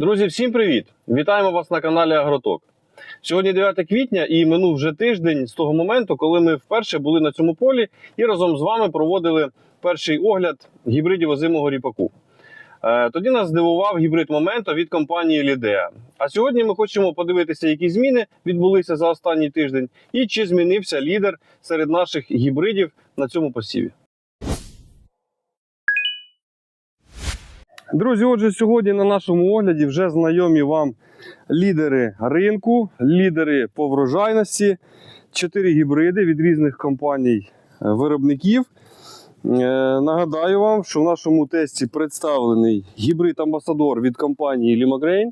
Друзі, всім привіт! Вітаємо вас на каналі Агроток. Сьогодні 9 квітня і минув вже тиждень з того моменту, коли ми вперше були на цьому полі і разом з вами проводили перший огляд гібридів озимого ріпаку. Е, Тоді нас здивував гібрид Момento від компанії Лідеа. А сьогодні ми хочемо подивитися, які зміни відбулися за останній тиждень, і чи змінився лідер серед наших гібридів на цьому посіві. Друзі, отже, сьогодні на нашому огляді вже знайомі вам лідери ринку, лідери по врожайності, чотири гібриди від різних компаній е. Е, Нагадаю вам, що в нашому тесті представлений гібрид Амбасадор від компанії Limagrain,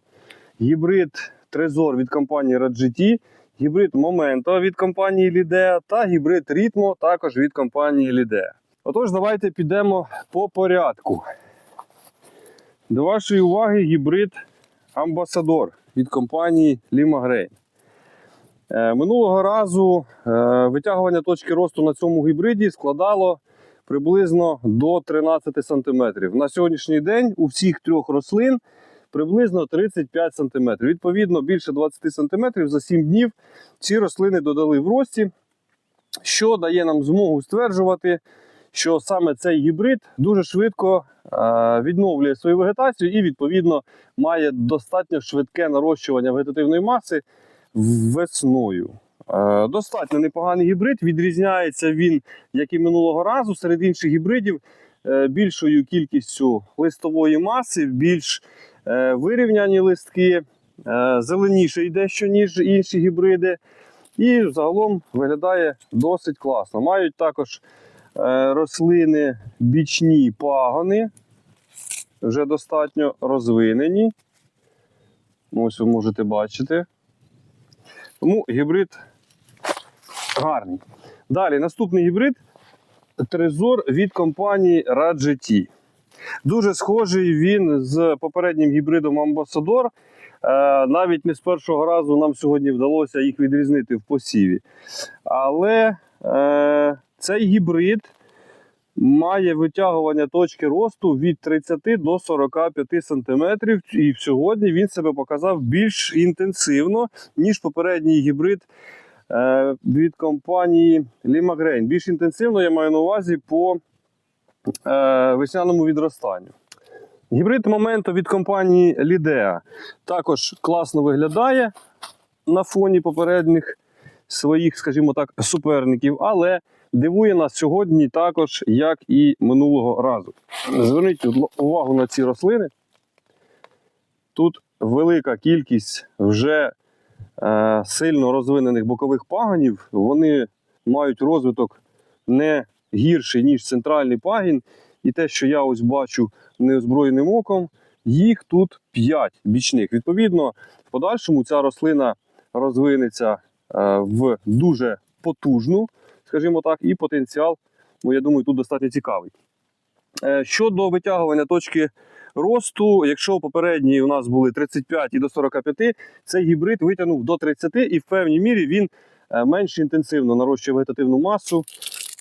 гібрид Трезор від компанії RedGT, гібрид Momento від компанії Lidea та гібрид Ritmo також від компанії Lidea. Отож, давайте підемо по порядку. До вашої уваги гібрид Амбасадор від компанії Limagrain. Е, Минулого разу е, витягування точки росту на цьому гібриді складало приблизно до 13 см. На сьогоднішній день у всіх трьох рослин приблизно 35 см. Відповідно, більше 20 см за 7 днів ці рослини додали в рості, що дає нам змогу стверджувати, що саме цей гібрид дуже швидко е, відновлює свою вегетацію і, відповідно, має достатньо швидке нарощування вегетативної маси весною. Е, Достатньо непоганий гібрид. Відрізняється він, як і минулого разу, серед інших гібридів е, більшою кількістю листової маси, більш вирівняні листки, е, зеленіший дещо, ніж інші гібриди. І загалом виглядає досить класно. Мають також рослини бічні пагони, вже достатньо розвинені. Ось ви можете бачити. Тому гібрид гарний. Далі, наступний гібрид Трезор від компанії RadGT. Дуже схожий він з попереднім гібридом Ambassador. Е, Навіть не з першого разу нам сьогодні вдалося їх відрізнити в посіві. Але е, цей гібрид має витягування точки росту від 30 до 45 см. І сьогодні він себе показав більш інтенсивно, ніж попередній гібрид е, від компанії Limagrain. Більш інтенсивно я маю на увазі по е, весняному відростанню. Гібрид моменту від компанії Lidea також класно виглядає на фоні попередніх своїх, скажімо так, суперників, але дивує нас сьогодні також, як і минулого разу. Зверніть увагу на ці рослини. Тут велика кількість вже е, сильно розвинених бокових пагонів. Вони мають розвиток не гірший, ніж центральний пагін. І те, що я ось бачу неозброєним оком, їх тут 5 бічних. Відповідно, в подальшому ця рослина розвинеться е, в дуже потужну, скажімо так, і потенціал, ну, я думаю, тут достатньо цікавий. Е, Щодо витягування точки росту, якщо попередні у нас були 35 і до 45, цей гібрид витягнув до 30 і в певній мірі він е, менш інтенсивно нарощує вегетативну масу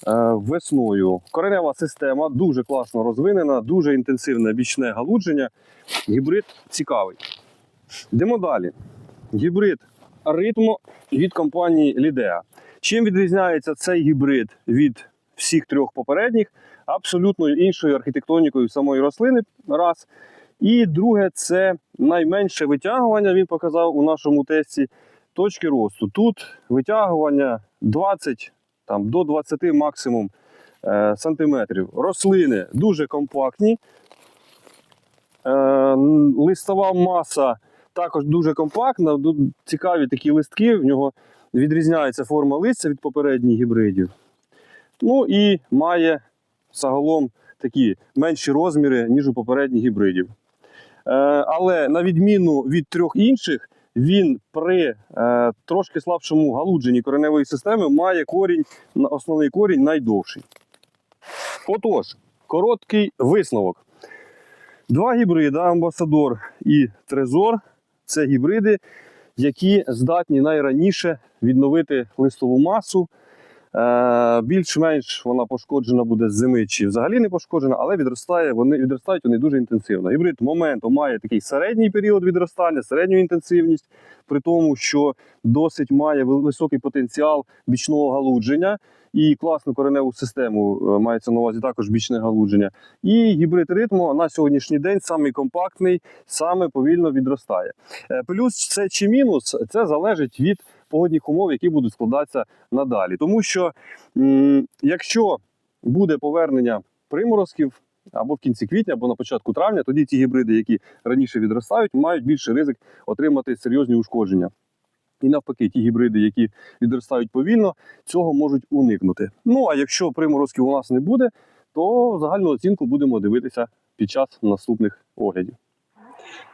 е, весною. Коренева система дуже класно розвинена, дуже інтенсивне бічне галудження. Гібрид цікавий. Йдемо далі. Гібрид ритмо від компанії Lidea. Чим відрізняється цей гібрид від всіх трьох попередніх? Абсолютно іншою архітектонікою самої рослини. Раз. І друге, це найменше витягування. Він показав у нашому тесті точки росту. Тут витягування 20 там, до 20 максимум е, сантиметрів. Рослини дуже компактні. Е, листова маса також дуже компактна. Цікаві такі листки. В нього відрізняється форма листя від попередніх гібридів. Ну і має загалом такі менші розміри, ніж у попередніх гібридів. Е, але на відміну від трьох інших, він при е, трошки слабшому галудженні кореневої системи має корінь, основний корінь найдовший. Отож, короткий висновок. Два гібриди Амбасадор і Трезор це гібриди, які здатні найраніше відновити листову масу, більш-менш вона пошкоджена буде з зими чи взагалі не пошкоджена, але відростає, вони відростають вони дуже інтенсивно. Гібрид моменту має такий середній період відростання, середню інтенсивність, при тому, що досить має високий потенціал бічного галудження і класну кореневу систему е, мається на увазі також бічне галудження. І гібрид ритму на сьогоднішній день самий компактний, саме повільно відростає. Е, Плюс це чи мінус, це залежить від погодних умов, які будуть складатися надалі. Тому що якщо буде повернення приморозків або в кінці квітня, або на початку травня, тоді ті гібриди, які раніше відростають, мають більший ризик отримати серйозні ушкодження. І навпаки, ті гібриди, які відростають повільно, цього можуть уникнути. Ну а якщо приморозків у нас не буде, то загальну оцінку будемо дивитися під час наступних оглядів.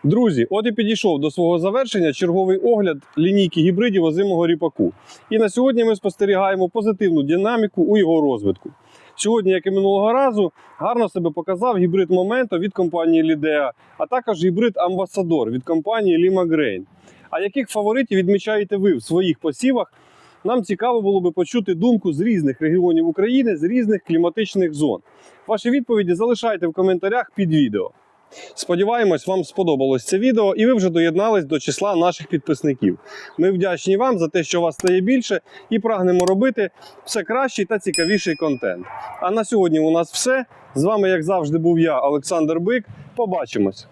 Друзі, от і підійшов до свого завершення черговий огляд лінійки гібридів озимого ріпаку. І на сьогодні ми спостерігаємо позитивну динаміку у його розвитку. Сьогодні, як і минулого разу, гарно себе показав гібрид Момento від компанії Lidea, а також гібрид Амбасадор від компанії Lima Grain. А яких фаворитів відмічаєте ви в своїх посівах? Нам цікаво було би почути думку з різних регіонів України, з різних кліматичних зон. Ваші відповіді залишайте в коментарях під відео. Сподіваємось, вам сподобалось це відео і ви вже доєднались до числа наших підписників. Ми вдячні вам за те, що вас стає більше, і прагнемо робити все кращий та цікавіший контент. А на сьогодні у нас все. З вами, як завжди, був я, Олександр Бик. Побачимось!